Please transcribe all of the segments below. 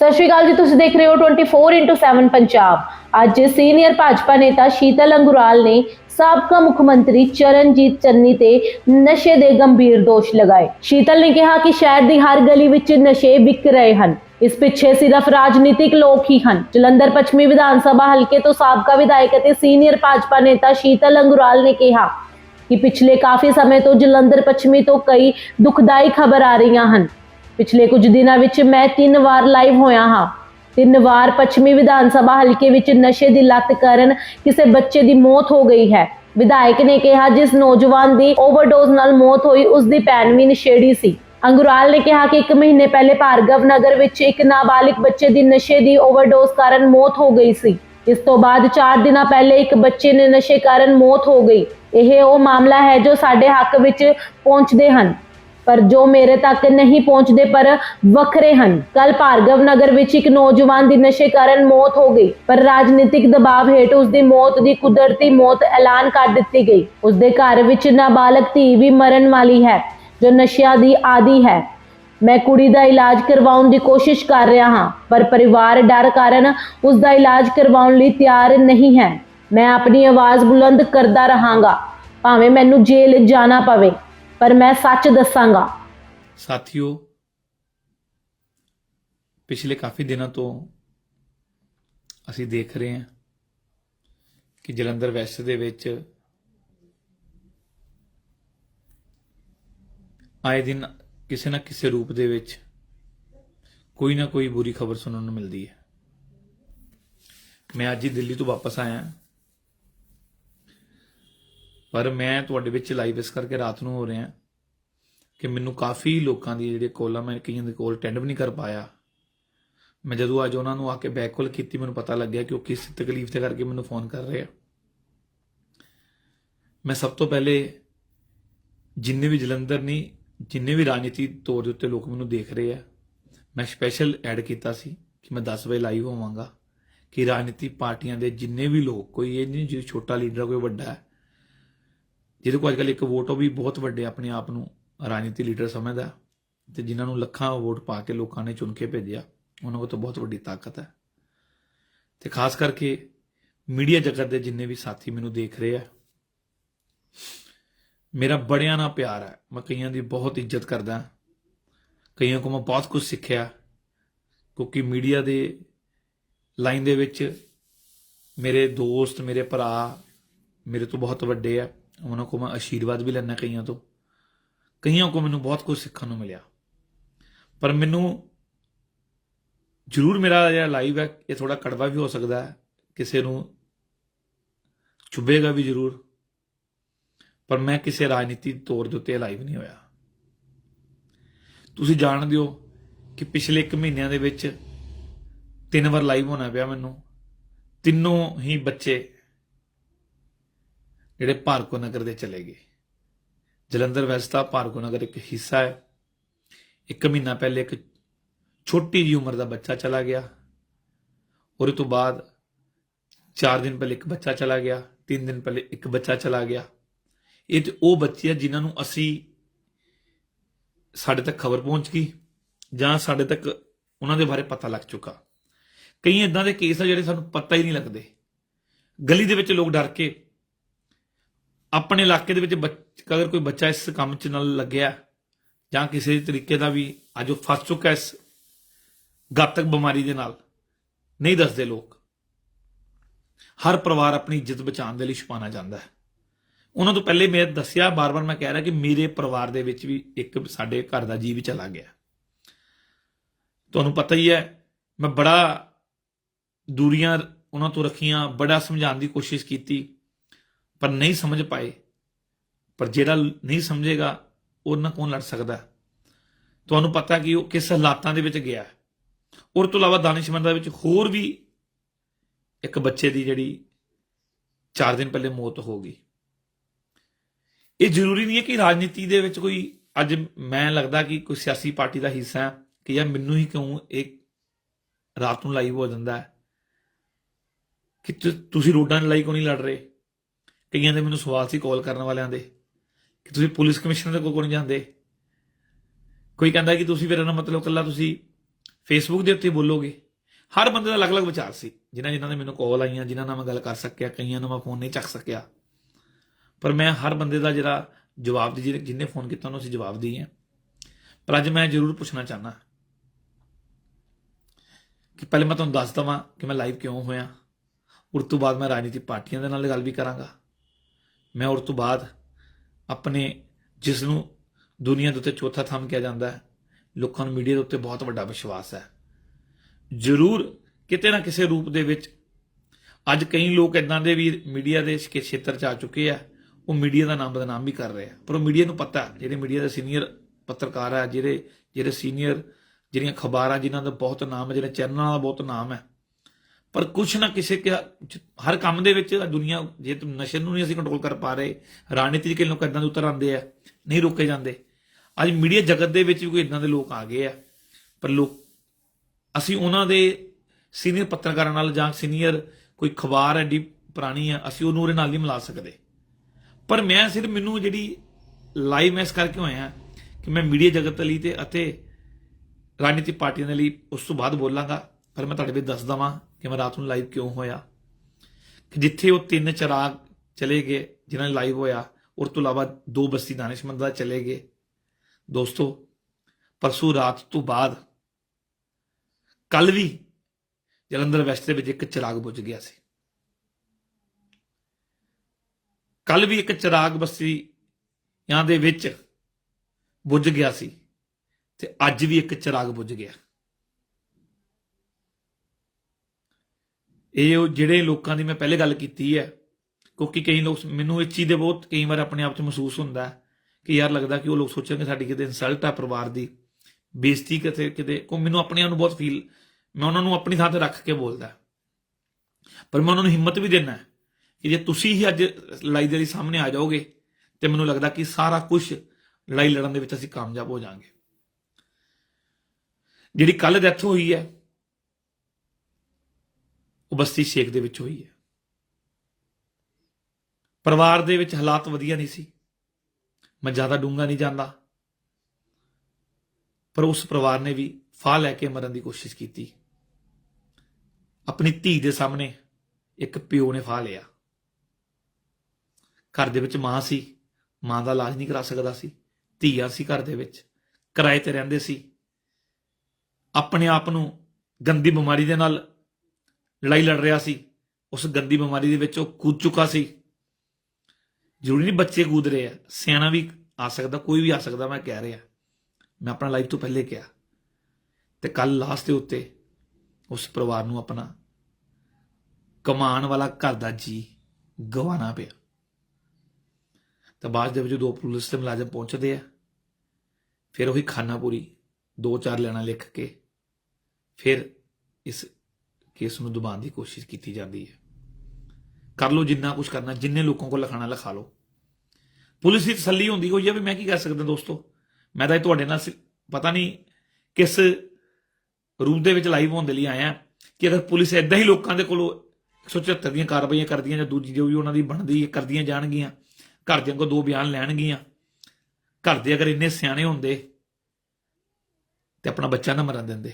ਸਤਿ ਸ਼੍ਰੀ ਅਕਾਲ ਜੀ, ਤੁਸੀਂ ਦੇਖ ਰਹੇ ਹੋ 24/7 ਪੰਜਾਬ। ਅੱਜ ਸੀਨੀਅਰ ਭਾਜਪਾ ਨੇਤਾ ਸ਼ੀਤਲ ਅੰਗੁਰਾਲ ਨੇ ਸਾਬਕਾ ਮੁੱਖ ਮੰਤਰੀ ਚਰਨਜੀਤ ਚੰਨੀ ਤੇ ਨਸ਼ੇ ਦੇ ਗੰਭੀਰ ਦੋਸ਼ ਲਗਾਏ। ਸ਼ੀਤਲ ਨੇ ਕਿਹਾ ਕਿ ਸ਼ਹਿਰ ਦੀ ਹਰ ਗਲੀ ਵਿੱਚ ਨਸ਼ੇ ਵਿਕ ਰਹੇ ਹਨ। ਇਸ ਪਿੱਛੇ ਸਿਰਫ ਰਾਜਨੀਤਿਕ ਲੋਕ ਹੀ ਹਨ। ਜਲੰਧਰ ਪੱਛਮੀ ਵਿਧਾਨ ਸਭਾ ਹਲਕੇ ਤੋਂ ਸਾਬਕਾ ਵਿਧਾਇਕ ਅਤੇ ਸੀਨੀਅਰ ਭਾਜਪਾ ਨੇਤਾ ਸ਼ੀਤਲ ਅੰਗੁਰਾਲ ਨੇ ਕਿਹਾ ਕਿ ਪਿਛਲੇ ਕਾਫੀ ਸਮੇਂ ਤੋਂ ਜਲੰਧਰ ਪੱਛਮੀ ਤੋਂ ਕਈ ਦੁਖਦਾਈ ਖਬਰ ਆ ਰਹੀਆਂ ਹਨ। ਪਿਛਲੇ ਕੁਝ ਦਿਨਾਂ ਵਿੱਚ ਮੈਂ ਤਿੰਨ ਵਾਰ ਲਾਈਵ ਹੋਇਆ ਹਾਂ। ਤਿੰਨ ਵਾਰ ਪੱਛਮੀ ਵਿਧਾਨ ਸਭਾ ਹਲਕੇ ਵਿੱਚ ਨਸ਼ੇ ਦੀ ਲੱਤ ਕਾਰਨ ਕਿਸੇ ਬੱਚੇ ਦੀ ਮੌਤ ਹੋ ਗਈ ਹੈ। ਵਿਧਾਇਕ ਨੇ ਕਿਹਾ, ਜਿਸ ਨੌਜਵਾਨ ਦੀ ਓਵਰਡੋਜ਼ ਨਾਲ ਮੌਤ ਹੋਈ ਉਸ ਦੀ ਭੈਣ ਵੀ ਨਸ਼ੇੜੀ ਸੀ। ਅੰਗੁਰਾਲ ਨੇ ਕਿਹਾ ਕਿ ਇੱਕ ਮਹੀਨੇ ਪਹਿਲੇ ਭਾਰਗਵ ਨਗਰ ਵਿੱਚ ਇੱਕ ਨਾਬਾਲਿਗ ਬੱਚੇ ਦੀ ਨਸ਼ੇ ਦੀ ਓਵਰਡੋਜ਼ ਕਾਰਨ ਮੌਤ ਹੋ ਗਈ ਸੀ। ਇਸ ਤੋਂ ਬਾਅਦ 4 ਦਿਨਾਂ ਪਹਿਲੇ ਇੱਕ ਬੱਚੇ ਨੇ ਨਸ਼ੇ ਕਾਰਨ ਮੌਤ ਹੋ ਗਈ। ਇਹ ਉਹ ਮਾਮਲਾ ਹੈ ਜੋ ਸਾਡੇ ਹੱਕ ਵਿੱਚ ਪਹੁੰਚਦੇ ਹਨ। ਪਰ ਜੋ ਮੇਰੇ ਤੱਕ ਨਹੀਂ ਪਹੁੰਚਦੇ, ਪਰ ਵੱਖਰੇ ਹਨ। ਕੱਲ ਭਾਰਗਵ ਨਗਰ ਵਿੱਚ ਇੱਕ ਨੌਜਵਾਨ ਦੀ ਨਸ਼ੇ ਕਾਰਨ ਮੌਤ ਹੋ ਗਈ, ਪਰ ਰਾਜਨੀਤਿਕ ਦਬਾਅ ਹੇਠ ਉਸ ਦੀ ਮੌਤ ਦੀ ਕੁਦਰਤੀ ਮੌਤ ਐਲਾਨ ਕਰ ਦਿੱਤੀ ਗਈ। ਉਸ ਦੇ ਘਰ ਵਿੱਚ ਨਾਬਾਲਗ ਧੀ ਵੀ ਮਰਨ ਵਾਲੀ ਹੈ, ਜੋ ਨਸ਼ਿਆਂ ਦੀ ਆਦੀ ਹੈ। ਮੈਂ ਕੁੜੀ ਦਾ ਇਲਾਜ ਕਰਵਾਉਣ ਦੀ ਕੋਸ਼ਿਸ਼ ਕਰ ਰਿਹਾ ਹਾਂ, ਪਰ ਪਰਿਵਾਰ ਡਰ ਕਾਰਨ ਉਸ ਦਾ ਇਲਾਜ ਕਰਵਾਉਣ ਲਈ ਤਿਆਰ ਨਹੀਂ ਹੈ। ਮੈਂ ਆਪਣੀ ਆਵਾਜ਼ ਬੁਲੰਦ ਕਰਦਾ ਰਹਾਂਗਾ, ਭਾਵੇਂ ਮੈਨੂੰ ਜੇਲ੍ਹ ਜਾਣਾ ਪਵੇ। ਪਰ ਮੈਂ ਸੱਚ ਦੱਸਾਂਗਾ। ਸਾਥੀਓ, ਪਿਛਲੇ ਕਾਫੀ ਦਿਨਾਂ ਤੋਂ ਅਸੀਂ ਦੇਖ ਰਹੇ ਹਾਂ ਕਿ ਜਲੰਧਰ ਵੈਸਟ ਦੇ ਵਿੱਚ ਆਏ ਦਿਨ ਕਿਸੇ ਨਾ ਕਿਸੇ ਰੂਪ ਦੇ ਵਿੱਚ ਕੋਈ ਨਾ ਕੋਈ ਬੁਰੀ ਖਬਰ ਸੁਣਨ ਨੂੰ ਮਿਲਦੀ ਹੈ। ਮੈਂ ਅੱਜ ਹੀ ਦਿੱਲੀ ਤੋਂ ਵਾਪਸ ਆਇਆ। ਪਰ ਮੈਂ ਤੁਹਾਡੇ ਵਿੱਚ ਲਾਈਵ ਇਸ ਕਰਕੇ ਰਾਤ ਨੂੰ ਹੋ ਰਿਹਾ ਕਿ ਮੈਨੂੰ ਕਾਫੀ ਲੋਕਾਂ ਦੀ ਜਿਹੜੇ ਕੋਲਾਂ ਮੈਂ ਕਈਆਂ ਦੇ ਕੋਲ ਅਟੈਂਡ ਵੀ ਨਹੀਂ ਕਰ ਪਾਇਆ। ਮੈਂ ਜਦੋਂ ਅੱਜ ਉਹਨਾਂ ਨੂੰ ਆ ਕੇ ਬੈਕ ਕਾਲ ਕੀਤੀ ਮੈਨੂੰ ਪਤਾ ਲੱਗਿਆ ਕਿ ਉਹ ਕਿਸ ਤਕਲੀਫ ਦੇ ਕਰਕੇ ਮੈਨੂੰ ਫੋਨ ਕਰ ਰਹੇ ਆ। ਮੈਂ ਸਭ ਤੋਂ ਪਹਿਲੇ ਜਿੰਨੇ ਵੀ ਜਲੰਧਰ ਨਹੀਂ ਜਿੰਨੇ ਵੀ ਰਾਜਨੀਤੀ ਤੌਰ ਦੇ ਉੱਤੇ ਲੋਕ ਮੈਨੂੰ ਦੇਖ ਰਹੇ ਆ ਮੈਂ ਸਪੈਸ਼ਲ ਐਡ ਕੀਤਾ ਸੀ ਕਿ ਮੈਂ 10 ਵਜੇ ਲਾਈਵ ਹੋਵਾਂਗਾ ਕਿ ਰਾਜਨੀਤੀ ਪਾਰਟੀਆਂ ਦੇ ਜਿੰਨੇ ਵੀ ਲੋਕ ਕੋਈ ਇਹ ਨਹੀਂ ਜਿਹੜਾ ਛੋਟਾ ਲੀਡਰ ਆ, ਕੋਈ ਵੱਡਾ ਹੈ ਜਿਹਦੇ ਕੋਲ ਅੱਜਕੱਲ ਇੱਕ ਵੋਟ ਉਹ ਵੀ ਬਹੁਤ ਵੱਡੇ ਆਪਣੇ ਆਪ ਨੂੰ ਰਾਜਨੀਤੀ ਲੀਡਰ ਸਮਝਦਾ ਹੈ ਤੇ ਜਿਨ੍ਹਾਂ ਨੂੰ ਲੱਖਾਂ ਵੋਟ ਪਾ ਕੇ ਲੋਕਾਂ ਨੇ ਚੁਣ ਕੇ ਭੇਜਿਆ, ਉਹਨਾਂ ਕੋਲ ਤਾਂ ਬਹੁਤ ਵੱਡੀ ਤਾਕਤ ਹੈ। ਤੇ ਖਾਸ ਕਰਕੇ ਮੀਡੀਆ ਜਗਤ ਦੇ ਜਿੰਨੇ ਵੀ ਸਾਥੀ ਮੈਨੂੰ ਦੇਖ ਰਹੇ ਆ, ਮੇਰਾ ਬੜਿਆਂ ਨਾਲ ਪਿਆਰ ਹੈ। ਮੈਂ ਕਈਆਂ ਦੀ ਬਹੁਤ ਇੱਜ਼ਤ ਕਰਦਾ ਕਈਆਂ ਕੋਲ ਮੈਂ ਬਹੁਤ ਕੁਝ ਸਿੱਖਿਆ, ਕਿਉਂਕਿ ਮੀਡੀਆ ਦੇ ਲਾਈਨ ਦੇ ਵਿੱਚ ਮੇਰੇ ਦੋਸਤ, ਮੇਰੇ ਭਰਾ ਮੇਰੇ ਤੋਂ ਬਹੁਤ ਵੱਡੇ ਆ। ਉਹਨਾਂ ਕੋਲ ਮੈਂ ਆਸ਼ੀਰਵਾਦ ਵੀ ਲੈਣਾ ਕਈਆਂ ਤੋਂ। ਕਈਆਂ ਕੋਲ ਮੈਨੂੰ ਬਹੁਤ ਕੁਝ ਸਿੱਖਣ ਨੂੰ ਮਿਲਿਆ। ਪਰ ਮੈਨੂੰ ਜ਼ਰੂਰ ਮੇਰਾ ਜਿਹੜਾ ਲਾਈਵ ਹੈ, ਇਹ ਥੋੜਾ ਕੜਵਾ ਵੀ ਹੋ ਸਕਦਾ ਹੈ। ਕਿਸੇ ਨੂੰ ਚੁੱਭੇਗਾ ਵੀ ਜ਼ਰੂਰ। ਪਰ ਮੈਂ ਕਿਸੇ ਰਾਜਨੀਤੀ ਤੌਰ ਦੇ ਉੱਤੇ ਲਾਈਵ ਨਹੀਂ ਹੋਇਆ। ਤੁਸੀਂ ਜਾਣਦੇ ਹੋ ਕਿ ਪਿਛਲੇ 1 ਮਹੀਨਿਆਂ ਦੇ ਵਿੱਚ ਤਿੰਨ ਵਾਰ ਲਾਈਵ ਹੋਣਾ ਪਿਆ ਮੈਨੂੰ। ਤਿੰਨੋਂ ਹੀ ਬੱਚੇ ਜਿਹੜੇ ਭਾਰਕੋ ਨਗਰ ਦੇ ਚਲੇ ਗਏ। ਜਲੰਧਰ ਵੈਸਟ ਦਾ ਭਾਰਕੋ ਨਗਰ ਇੱਕ ਹਿੱਸਾ ਹੈ। ਇੱਕ ਮਹੀਨਾ ਪਹਿਲੇ ਇੱਕ ਛੋਟੀ ਜੀ ਉਮਰ ਦਾ ਬੱਚਾ ਚਲਾ ਗਿਆ। ਉਹਦੇ ਤੋਂ ਬਾਅਦ 4 ਦਿਨ ਪਹਿਲੇ ਇੱਕ ਬੱਚਾ ਚਲਾ ਗਿਆ 3 ਦਿਨ ਪਹਿਲੇ ਇੱਕ ਬੱਚਾ ਚਲਾ ਗਿਆ। ਇਹ ਤੇ ਉਹ ਬੱਚੇ ਆ ਜਿਨ੍ਹਾਂ ਨੂੰ ਅਸੀਂ ਸਾਡੇ ਤੱਕ ਖਬਰ ਪਹੁੰਚ ਗਈ ਜਾਂ ਸਾਡੇ ਤੱਕ ਉਹਨਾਂ ਦੇ ਬਾਰੇ ਪਤਾ ਲੱਗ ਚੁੱਕਾ। ਕਈ ਇਦਾਂ ਦੇ ਕੇਸ ਆ ਜਿਹੜੇ ਸਾਨੂੰ ਪਤਾ ਹੀ ਨਹੀਂ ਲੱਗਦੇ। ਗਲੀ ਦੇ ਵਿੱਚ ਲੋਕ ਡਰ ਕੇ ਆਪਣੇ ਇਲਾਕੇ ਦੇ ਵਿੱਚ ਬੱਚ- ਅਗਰ ਕੋਈ ਬੱਚਾ ਇਸ ਕੰਮ 'ਚ ਨਾਲ ਲੱਗਿਆ ਜਾਂ ਕਿਸੇ ਤਰੀਕੇ ਦਾ ਵੀ ਅੱਜ ਉਹ ਫਸ ਚੁੱਕਾ ਇਸ ਘਾਤਕ ਬਿਮਾਰੀ ਦੇ ਨਾਲ, ਨਹੀਂ ਦੱਸਦੇ ਲੋਕ। ਹਰ ਪਰਿਵਾਰ ਆਪਣੀ ਇੱਜ਼ਤ ਬਚਾਉਣ ਦੇ ਲਈ ਛੁਪਾਣਾ ਜਾਂਦਾ ਹੈ। ਉਹਨਾਂ ਤੋਂ ਪਹਿਲੇ ਮੈਂ ਦੱਸਿਆ, ਬਾਰ-ਬਾਰ ਮੈਂ ਕਹਿ ਰਿਹਾ ਕਿ ਮੇਰੇ ਪਰਿਵਾਰ ਦੇ ਵਿੱਚ ਵੀ ਇੱਕ ਸਾਡੇ ਘਰ ਦਾ ਜੀਵ ਚਲਾ ਗਿਆ। ਤੁਹਾਨੂੰ ਪਤਾ ਹੀ ਹੈ, ਮੈਂ ਬੜਾ ਦੂਰੀਆਂ ਉਹਨਾਂ ਤੋਂ ਰੱਖੀਆਂ, ਬੜਾ ਸਮਝਾਉਣ ਦੀ ਕੋਸ਼ਿਸ਼ ਕੀਤੀ। ਪਰ ਨਹੀਂ ਸਮਝ ਪਾਏ। ਪਰ ਜਿਹੜਾ ਨਹੀਂ ਸਮਝੇਗਾ, ਉਹ ਨਾਲ ਕੌਣ ਲੜ ਸਕਦਾ? ਤੁਹਾਨੂੰ ਪਤਾ ਕਿ ਉਹ ਕਿਸ ਹਾਲਾਤਾਂ ਦੇ ਵਿੱਚ ਗਿਆ। ਹੈ। ਔਰ ਤੋਂ ਇਲਾਵਾ ਦਾਨਿਸ਼ਮੰਦ ਦੇ ਵਿੱਚ ਹੋਰ ਵੀ ਇੱਕ ਬੱਚੇ ਦੀ ਜਿਹੜੀ 4 ਦਿਨ ਪਹਿਲੇ ਮੌਤ ਹੋ ਗਈ। ਇਹ ਜ਼ਰੂਰੀ ਨਹੀਂ ਹੈ ਕਿ ਰਾਜਨੀਤੀ ਦੇ ਵਿੱਚ ਕੋਈ ਅੱਜ ਮੈਂ ਲੱਗਦਾ ਕਿ ਕੋਈ ਸਿਆਸੀ ਪਾਰਟੀ ਦਾ ਹਿੱਸਾ ਹੈ ਕਿ ਯਾਰ ਮੈਨੂੰ ਹੀ ਕਿਉਂ ਇੱਕ ਰਾਤ ਨੂੰ ਲਾਈਵ ਹੋ ਜਾਂਦਾ ਹੈ। ਕਿ ਤੁਸੀਂ ਰੋਡਾਂ ਲਾਈ ਕਿਉਂ ਨਹੀਂ ਲੜ ਰਹੇ? ਕਈਆਂ ਦੇ ਮੈਨੂੰ ਸਵਾਲ ਸੀ ਕਾਲ ਕਰਨ ਵਾਲਿਆਂ ਦੇ ਕਿ ਤੁਸੀਂ ਪੁਲਿਸ ਕਮਿਸ਼ਨਰ ਦੇ ਕੋਲ ਕਿਉਂ ਨਹੀਂ ਜਾਂਦੇ? ਕੋਈ ਕਹਿੰਦਾ ਕਿ ਤੁਸੀਂ ਫਿਰ ਇਹਨਾਂ ਮਤਲਬ ਕੱਲਾ ਤੁਸੀਂ ਫੇਸਬੁੱਕ ਦੇ ਉੱਤੇ ਬੋਲੋਗੇ। ਹਰ ਬੰਦੇ ਦਾ ਅਲੱਗ-ਅਲੱਗ ਵਿਚਾਰ ਸੀ। ਜਿਨ੍ਹਾਂ ਜਿਨ੍ਹਾਂ ਨੇ ਮੈਨੂੰ ਕਾਲ ਆਈਆਂ, ਜਿਨ੍ਹਾਂ ਨਾਲ ਮੈਂ ਗੱਲ ਕਰ ਸਕਿਆ, ਕਈਆਂ ਨੂੰ ਮੈਂ ਫੋਨ ਨਹੀਂ ਚੱਕ ਸਕਿਆ। ਪਰ ਮੈਂ ਹਰ ਬੰਦੇ ਦਾ ਜਿਹੜਾ ਜਵਾਬ ਦੀ ਜਿਹਨੇ- ਜਿਹਨੇ ਫੋਨ ਕੀਤਾ, ਉਹਨੂੰ ਅਸੀਂ ਜਵਾਬ ਦਈਏ। ਪਰ ਅੱਜ ਮੈਂ ਜ਼ਰੂਰ ਪੁੱਛਣਾ ਚਾਹਨਾ ਕਿ ਪਹਿਲੇ ਮੈਂ ਤੁਹਾਨੂੰ ਦੱਸ ਦਵਾਂ ਕਿ ਮੈਂ ਲਾਈਵ ਕਿਉਂ ਹੋਇਆ। ਉਸ ਤੋਂ ਬਾਅਦ ਮੈਂ ਰਾਜਨੀਤਿਕ ਪਾਰਟੀਆਂ ਦੇ ਨਾਲ ਗੱਲ ਵੀ ਕਰਾਂਗਾ। ਮੈਂ ਉਸ ਤੋਂ ਬਾਅਦ ਆਪਣੇ ਜਿਸ ਨੂੰ ਦੁਨੀਆ ਦੇ ਉੱਤੇ ਚੌਥਾ ਥੰਮ ਕਿਹਾ ਜਾਂਦਾ ਹੈ, ਲੋਕਾਂ ਨੂੰ ਮੀਡੀਆ ਦੇ ਉੱਤੇ ਬਹੁਤ ਵੱਡਾ ਵਿਸ਼ਵਾਸ ਹੈ। ਜ਼ਰੂਰ ਕਿਤੇ ਨਾ ਕਿਸੇ ਰੂਪ ਦੇ ਵਿੱਚ ਅੱਜ ਕਈ ਲੋਕ ਇਦਾਂ ਦੇ ਵੀ ਮੀਡੀਆ ਦੇ ਖੇਤਰ ਚ ਆ ਚੁੱਕੇ ਆ, ਉਹ ਮੀਡੀਆ ਦਾ ਨਾਮ ਬਦਨਾਮ ਵੀ ਕਰ ਰਹੇ ਆ। ਪਰ ਉਹ ਮੀਡੀਆ ਨੂੰ ਪਤਾ, ਜਿਹੜੇ ਮੀਡੀਆ ਦੇ ਸੀਨੀਅਰ ਪੱਤਰਕਾਰ ਆ, ਜਿਹੜੇ ਜਿਹੜੇ ਸੀਨੀਅਰ ਜਿਹੜੀਆਂ ਖਬਰਾਂ ਜਿਨ੍ਹਾਂ ਦਾ ਬਹੁਤ ਨਾਮ ਹੈ, ਜਿਹੜੇ ਚੈਨਲਾਂ ਦਾ ਬਹੁਤ ਨਾਮ ਹੈ ਪਰ ਕੁਛ ਨਾ ਕਿਸੇ ਕੇ ਹਰ ਕੰਮ ਦੇ ਵਿੱਚ ਦੁਨੀਆ, ਜੇ ਤੁਮ ਨਸ਼ੇ ਨੂੰ ਨਹੀਂ ਅਸੀਂ ਕੰਟਰੋਲ ਕਰ ਪਾ ਰਹੇ, ਰਾਜਨੀਤੀ ਦੇ ਲੋਕ ਇਦਾਂ ਦੇ ਉਤਰ ਆਉਂਦੇ ਆ, ਨਹੀਂ ਰੋਕੇ ਜਾਂਦੇ। ਅੱਜ ਮੀਡੀਆ ਜਗਤ ਦੇ ਵਿੱਚ ਵੀ ਕੋਈ ਇਦਾਂ ਦੇ ਲੋਕ ਆ ਗਏ ਆ, ਪਰ ਲੋਕ, ਅਸੀਂ ਉਹਨਾਂ ਦੇ ਸੀਨੀਅਰ ਪੱਤਰਕਾਰਾਂ ਨਾਲ ਜਾਂ ਸੀਨੀਅਰ ਕੋਈ ਖਬਰ ਐਡੀ ਪੁਰਾਣੀ ਆ, ਅਸੀਂ ਉਹਨੂੰ ਉਹਦੇ ਨਾਲ ਨਹੀਂ ਮਿਲਾ ਸਕਦੇ। ਪਰ ਮੈਂ ਸਿਰਫ ਮੈਨੂੰ ਜਿਹੜੀ ਲਾਈਵ ਮੈਸ ਕਰਕੇ ਹੋਇਆ ਕਿ ਮੈਂ ਮੀਡੀਆ ਜਗਤ ਲਈ ਤੇ ਅਤੇ ਰਾਜਨੀਤਿਕ ਪਾਰਟੀਆਂ ਦੇ ਲਈ ਉਸ ਤੋਂ ਬਾਅਦ ਬੋਲਾਂਗਾ, ਪਰ ਮੈਂ ਤੁਹਾਡੇ ਵਿੱਚ ਦੱਸ ਦਵਾਂ ਕਿ ਮੈਂ ਰਾਤ ਨੂੰ ਲਾਈਵ ਕਿਉਂ ਹੋਇਆ? ਕਿ ਜਿੱਥੇ ਉਹ ਤਿੰਨ ਚਿਰਾਗ ਚਲੇ ਗਏ, ਜਿਨ੍ਹਾਂ ਨੇ ਲਾਈਵ ਹੋਇਆ, ਔਰ ਤੋਂ ਇਲਾਵਾ ਦੋ ਬਸਤੀ ਦਾਨਿਸ਼ਮੰਦ ਦਾ ਚਲੇ ਗਏ। ਦੋਸਤੋ, ਪਰਸੋਂ ਰਾਤ ਤੋਂ ਬਾਅਦ ਕੱਲ ਵੀ ਜਲੰਧਰ ਵੈਸਟ ਦੇ ਵਿੱਚ ਇੱਕ ਚਿਰਾਗ ਬੁੱਝ ਗਿਆ ਸੀ। ਕੱਲ ਵੀ ਇੱਕ ਚਿਰਾਗ ਬਸਤੀ ਯਹਾਂ ਦੇ ਵਿੱਚ ਬੁੱਝ ਗਿਆ ਸੀ ਤੇ ਅੱਜ ਵੀ ਇੱਕ ਚਿਰਾਗ ਬੁੱਝ ਗਿਆ। ਇਹ ਉਹ ਜਿਹੜੇ ਲੋਕਾਂ ਦੀ ਮੈਂ ਪਹਿਲੇ ਗੱਲ ਕੀਤੀ ਹੈ, ਕਿਉਂਕਿ ਕਈ ਲੋਕ ਮੈਨੂੰ ਇਹ ਚੀਜ਼ ਦੇ ਬਹੁਤ ਕਈ ਵਾਰ ਆਪਣੇ ਆਪ 'ਚ ਮਹਿਸੂਸ ਹੁੰਦਾ ਕਿ ਯਾਰ ਲੱਗਦਾ ਕਿ ਉਹ ਲੋਕ ਸੋਚਣਗੇ ਸਾਡੀ ਕਿਤੇ ਇਨਸਲਟ ਆ ਪਰਿਵਾਰ ਦੀ, ਬੇਇੱਜ਼ਤੀ ਕਿਤੇ ਕਿਤੇ, ਕੋ ਮੈਨੂੰ ਆਪਣੇ ਆਪ ਨੂੰ ਬਹੁਤ ਫੀਲ ਮੈਂ ਉਹਨਾਂ ਨੂੰ ਆਪਣੀ ਥਾਂ ਤੇ ਰੱਖ ਕੇ ਬੋਲਦਾ ਪਰ ਮੈਂ ਉਹਨਾਂ ਨੂੰ ਹਿੰਮਤ ਵੀ ਦੇਣਾ ਹੈ ਕਿ ਜੇ ਤੁਸੀਂ ਹੀ ਅੱਜ ਲੜਾਈ ਦੇ ਲਈ ਸਾਹਮਣੇ ਆ ਜਾਓਗੇ ਤੇ ਮੈਨੂੰ ਲੱਗਦਾ ਕਿ ਸਾਰਾ ਕੁਝ ਲੜਾਈ ਲੜਨ ਦੇ ਵਿੱਚ ਅਸੀਂ ਕਾਮਯਾਬ ਹੋ ਜਾਾਂਗੇ ਜਿਹੜੀ ਕੱਲ ਡੈਥ ਹੋਈ ਹੈ ਉਹ ਬਸਤੀ ਸ਼ੇਖ ਦੇ ਵਿੱਚ ਹੋਈ ਹੈ। ਪਰਿਵਾਰ ਦੇ ਵਿੱਚ ਹਾਲਾਤ ਵਧੀਆ ਨਹੀਂ ਸੀ। ਮੈਂ ਜ਼ਿਆਦਾ ਡੂੰਗਾ ਨਹੀਂ ਜਾਂਦਾ। ਪਰ ਉਸ ਪਰਿਵਾਰ ਨੇ ਵੀ ਫਾਹ ਲੈ ਕੇ ਮਰਨ ਦੀ ਕੋਸ਼ਿਸ਼ ਕੀਤੀ। ਆਪਣੀ ਧੀ ਦੇ ਸਾਹਮਣੇ ਇੱਕ ਪਿਓ ਨੇ ਫਾਹ ਲਿਆ। ਘਰ ਦੇ ਵਿੱਚ ਮਾਂ ਸੀ। ਮਾਂ ਦਾ ਇਲਾਜ ਨਹੀਂ ਕਰਾ ਸਕਦਾ ਸੀ। ਧੀਆ ਸੀ ਘਰ ਦੇ ਵਿੱਚ। ਕਿਰਾਏ ਤੇ ਰਹਿੰਦੇ ਸੀ। ਆਪਣੇ ਆਪ ਨੂੰ ਗੰਦੀ ਬਿਮਾਰੀ ਦੇ ਨਾਲ ਲੜਾਈ ਲੜ ਰਿਹਾ ਸੀ, ਉਸ ਗੰਦੀ ਬਿਮਾਰੀ ਦੇ ਵਿੱਚ ਉਹ ਕੂਦ ਚੁੱਕਾ ਸੀ। ਜ਼ਰੂਰੀ ਨਹੀਂ ਬੱਚੇ ਕੂਦ ਰਹੇ ਆ, ਸਿਆਣਾ ਵੀ ਆ ਸਕਦਾ, ਕੋਈ ਵੀ ਆ ਸਕਦਾ, ਮੈਂ ਕਹਿ ਰਿਹਾ। ਮੈਂ ਆਪਣਾ ਲਾਈਫ ਤੋਂ ਪਹਿਲੇ ਕਿਹਾ। ਤੇ ਕੱਲ ਲਾਸਟ ਦੇ ਉੱਤੇ ਉਸ ਪਰਿਵਾਰ ਨੂੰ ਆਪਣਾ ਕਮਾਉਣ ਵਾਲਾ ਘਰ ਦਾ ਜੀ ਗਵਾਣਾ ਪਿਆ। ਤਾਂ ਬਾਅਦ ਦੇ ਵਿੱਚ ਦੋ ਪੁਲਿਸ ਦੇ ਮੁਲਾਜ਼ਮ ਪਹੁੰਚਦੇ ਆ। ਫਿਰ ਉਹੀ ਖਾਨਾਪੂਰੀ ਦੋ ਚਾਰ ਲੈਣਾ ਲਿਖ ਕੇ, ਫਿਰ ਇਸ ਕੇਸ ਨੂੰ ਦਬਾਉਣ ਦੀ ਕੋਸ਼ਿਸ਼ ਕੀਤੀ ਜਾਂਦੀ ਹੈ। ਕਰ ਲਓ ਜਿੰਨਾ ਕੁਝ ਕਰਨਾ, ਜਿੰਨੇ ਲੋਕਾਂ ਕੋਲ ਲਿਖਾਣਾ, ਲਿਖਾ ਲਓ। ਪੁਲਿਸ ਦੀ ਤਸੱਲੀ ਹੁੰਦੀ ਹੋਈ ਹੈ ਵੀ ਮੈਂ ਕੀ ਕਰ ਸਕਦਾ ਦੋਸਤੋ? ਮੈਂ ਤਾਂ ਇਹ ਤੁਹਾਡੇ ਨਾਲ ਸਿ- ਪਤਾ ਨਹੀਂ ਕਿਸ ਰੂਪ ਦੇ ਵਿੱਚ ਲਾਈਵ ਹੋਣ ਦੇ ਲਈ ਆਇਆ। ਕਿ ਅਗਰ ਪੁਲਿਸ ਇਦਾਂ ਹੀ ਲੋਕਾਂ ਦੇ ਕੋਲੋਂ 174 ਦੀਆਂ ਕਾਰਵਾਈਆਂ ਕਰਦੀਆਂ ਜਾਂ ਦੂਜੀ ਜੋ ਵੀ ਉਹਨਾਂ ਦੀ ਬਣਦੀ ਕਰਦੀਆਂ ਜਾਣਗੀਆਂ। ਘਰਦਿਆਂ ਕੋਲ ਦੋ ਬਿਆਨ ਲੈਣਗੀਆਂ। ਘਰ ਦੇ ਅਗਰ ਇੰਨੇ ਸਿਆਣੇ ਹੁੰਦੇ ਤੇ ਆਪਣਾ ਬੱਚਾ ਨਾ ਮਰਨ ਦਿੰਦੇ।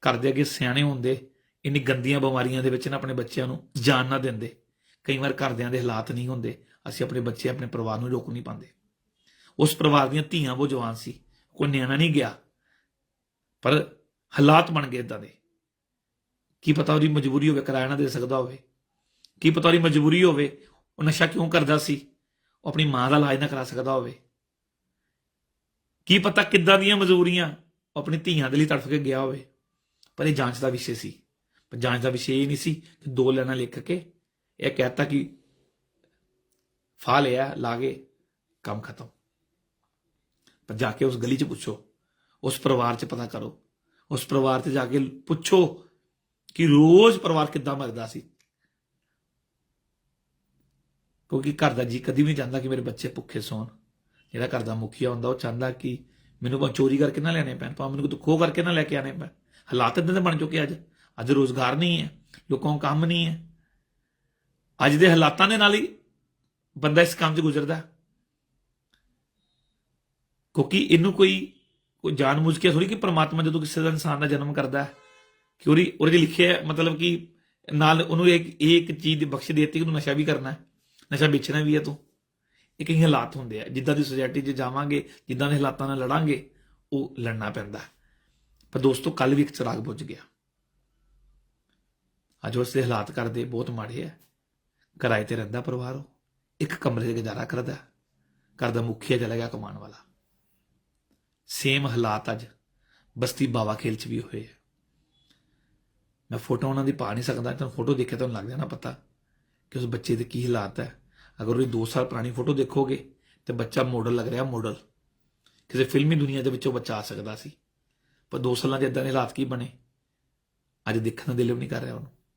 ਘਰ ਦੇ ਅੱਗੇ ਸਿਆਣੇ ਹੁੰਦੇ ਇੰਨੀ ਗੰਦੀਆਂ ਬਿਮਾਰੀਆਂ ਦੇ ਵਿੱਚ ਨਾ ਆਪਣੇ ਬੱਚਿਆਂ ਨੂੰ ਜਾਨ ਨਾ ਦਿੰਦੇ। ਕਈ ਵਾਰ ਘਰਦਿਆਂ ਦੇ ਹਾਲਾਤ ਨਹੀਂ ਹੁੰਦੇ। ਅਸੀਂ ਆਪਣੇ ਬੱਚੇ ਆਪਣੇ ਪਰਿਵਾਰ ਨੂੰ ਰੋਕ ਨਹੀਂ ਪਾਉਂਦੇ। ਉਸ ਪਰਿਵਾਰ ਦੀਆਂ ਧੀਆਂ ਉਹ ਜਵਾਨ ਸੀ। ਕੋਈ ਨਿਆਣਾ ਨਹੀਂ ਗਿਆ। ਪਰ ਹਾਲਾਤ ਬਣ ਗਏ ਇਦਾਂ ਦੇ। ਕੀ ਪਤਾ ਉਹਦੀ ਮਜਬੂਰੀ ਹੋਵੇ, ਕਿਰਾਇਆ ਨਾ ਦੇ ਸਕਦਾ ਹੋਵੇ। ਕੀ ਪਤਾ ਉਹਦੀ ਮਜਬੂਰੀ ਹੋਵੇ, ਉਹ ਨਸ਼ਾ ਕਿਉਂ ਕਰਦਾ ਸੀ? ਉਹ ਆਪਣੀ ਮਾਂ ਦਾ ਇਲਾਜ ਨਾ ਕਰਾ ਸਕਦਾ ਹੋਵੇ। ਕੀ ਪਤਾ ਕਿੱਦਾਂ ਦੀਆਂ ਮਜਬੂਰੀਆਂ ਆਪਣੀ ਧੀਆਂ ਦੇ ਲਈ ਤੜਫ ਕੇ ਗਿਆ ਹੋਵੇ। ਪਰ ਇਹ ਜਾਂਚ ਦਾ ਵਿਸ਼ੇ ਸੀ। ਪਰ ਜਾਂਚ ਦਾ ਵਿਸ਼ੇ ਇਹ ਨਹੀਂ ਸੀ ਕਿ ਦੋ ਲੈਣਾ ਲਿਖ ਕੇ ਇਹ ਕਹਿਤਾ ਕਿ ਫਾ ਲਿਆ ਲਾਗੇ ਕੰਮ ਖਤਮ। ਪਰ ਜਾ ਕੇ ਉਸ ਗਲੀ 'ਚ ਪੁੱਛੋ, ਉਸ ਪਰਿਵਾਰ 'ਚ ਪਤਾ ਕਰੋ, ਉਸ ਪਰਿਵਾਰ ਚ ਜਾ ਕੇ ਪੁੱਛੋ ਕਿ ਰੋਜ਼ ਪਰਿਵਾਰ ਕਿੱਦਾਂ ਮਰਦਾ ਸੀ। ਕਿਉਂਕਿ ਘਰ ਦਾ ਜੀ ਕਦੀ ਵੀ ਨਹੀਂ ਚਾਹੁੰਦਾ ਕਿ ਮੇਰੇ ਬੱਚੇ ਭੁੱਖੇ ਸੌਣ। ਜਿਹੜਾ ਘਰ ਦਾ ਮੁਖੀਆ ਹੁੰਦਾ, ਉਹ ਚਾਹੁੰਦਾ ਕਿ ਮੈਨੂੰ ਭਾਵੇਂ ਚੋਰੀ ਕਰਕੇ ਨਾ ਲੈਣੇ ਪੈਣ, ਭਾਵੇਂ ਮੈਨੂੰ ਕੋਈ ਖੋਹ ਕਰਕੇ ਨਾ ਲੈ ਕੇ ਆਣੇ ਪੈਣ। ਹਾਲਾਤ ਇਦਾਂ ਦੇ ਬਣ ਚੁੱਕੇ ਅੱਜ। ਅੱਜ ਰੋਜ਼ਗਾਰ ਨਹੀਂ ਹੈ, ਲੋਕਾਂ ਨੂੰ ਕੰਮ ਨਹੀਂ ਹੈ। ਅੱਜ ਦੇ ਹਾਲਾਤਾਂ ਦੇ ਨਾਲ ਹੀ ਬੰਦਾ ਇਸ ਕੰਮ 'ਚ ਗੁਜ਼ਰਦਾ ਕਿਉਂਕਿ ਇਹਨੂੰ ਕੋਈ ਕੋਈ ਜਾਣਬੁੱਝ ਕੇ ਥੋੜੀ ਕਿ ਪ੍ਰਮਾਤਮਾ ਜਦੋਂ ਕਿਸੇ ਦਾ ਇਨਸਾਨ ਦਾ ਜਨਮ ਕਰਦਾ ਹੈ, ਕਿ ਉਹਦੀ, ਉਹਦੇ 'ਚ ਲਿਖਿਆ ਮਤਲਬ ਕਿ ਨਾਲ ਉਹਨੂੰ ਇੱਕ, ਇਹ ਇੱਕ ਚੀਜ਼ ਦੀ ਬਖਸ਼ ਦੇ ਦਿੱਤੀ ਕਿ ਉਹਨੂੰ ਨਸ਼ਾ ਵੀ ਕਰਨਾ ਹੈ, ਨਸ਼ਾ ਵੇਚਣਾ ਵੀ ਹੈ ਤੂੰ। ਇਹ ਕਈ ਹਾਲਾਤ ਹੁੰਦੇ ਆ, ਜਿੱਦਾਂ ਦੀ ਸੋਸਾਇਟੀ 'ਚ ਜਾਵਾਂਗੇ, ਜਿੱਦਾਂ ਦੇ ਹਾਲਾਤਾਂ ਨਾਲ ਲੜਾਂਗੇ, ਉਹ ਲੜਨਾ ਪੈਂਦਾ ਪਰ ਦੋਸਤੋ ਕੱਲ ਵੀ ਇੱਕ ਚਿਰਾਗ ਬੁੱਝ ਗਿਆ। ਅੱਜ ਉਸ ਦੇ ਹਾਲਾਤ ਕਰਦੇ ਬਹੁਤ ਮਾੜੇ ਆ। ਕਿਰਾਏ ਤੇ ਰਹਿੰਦਾ ਪਰਿਵਾਰ ਉਹ। ਇੱਕ ਕਮਰੇ 'ਚ ਗੁਜ਼ਾਰਾ ਕਰਦਾ। ਘਰ ਦਾ ਮੁਖੀਆ ਚਲਾ ਗਿਆ ਕਮਾਉਣ ਵਾਲਾ। ਸੇਮ ਹਾਲਾਤ ਅੱਜ ਬਸਤੀ ਬਾਵਾ ਖੇਲ 'ਚ ਵੀ ਹੋਏ ਆ। ਮੈਂ ਫੋਟੋ ਉਹਨਾਂ ਦੀ ਪਾ ਨਹੀਂ ਸਕਦਾ ਤੁਹਾਨੂੰ ਫੋਟੋ ਦੇਖੇ ਤੁਹਾਨੂੰ ਲੱਗ ਜਾਣਾ ਪਤਾ ਕਿ ਉਸ ਬੱਚੇ ਦੇ ਕੀ ਹਾਲਾਤ ਹੈ ਅਗਰ ਉਹਦੀ 2 ਸਾਲ ਪੁਰਾਣੀ ਫੋਟੋ ਦੇਖੋਗੇ ਤੇ ਬੱਚਾ ਮਾਡਲ ਲੱਗ ਰਿਹਾ ਮਾਡਲ ਕਿਸੇ ਫਿਲਮੀ ਦੁਨੀਆ ਦੇ ਵਿੱਚੋਂ ਬੱਚਾ ਆ ਸਕਦਾ ਸੀ। ਪਰ 2 ਸਾਲਾਂ ਦੇ ਇਦਾਂ ਦੇ ਹਾਲਾਤ ਕੀ ਬਣੇ? ਅੱਜ ਦੇਖਣ ਦਾ ਦਿਲ ਵੀ ਨਹੀਂ ਕਰ ਰਿਹਾ ਉਹਨੂੰ।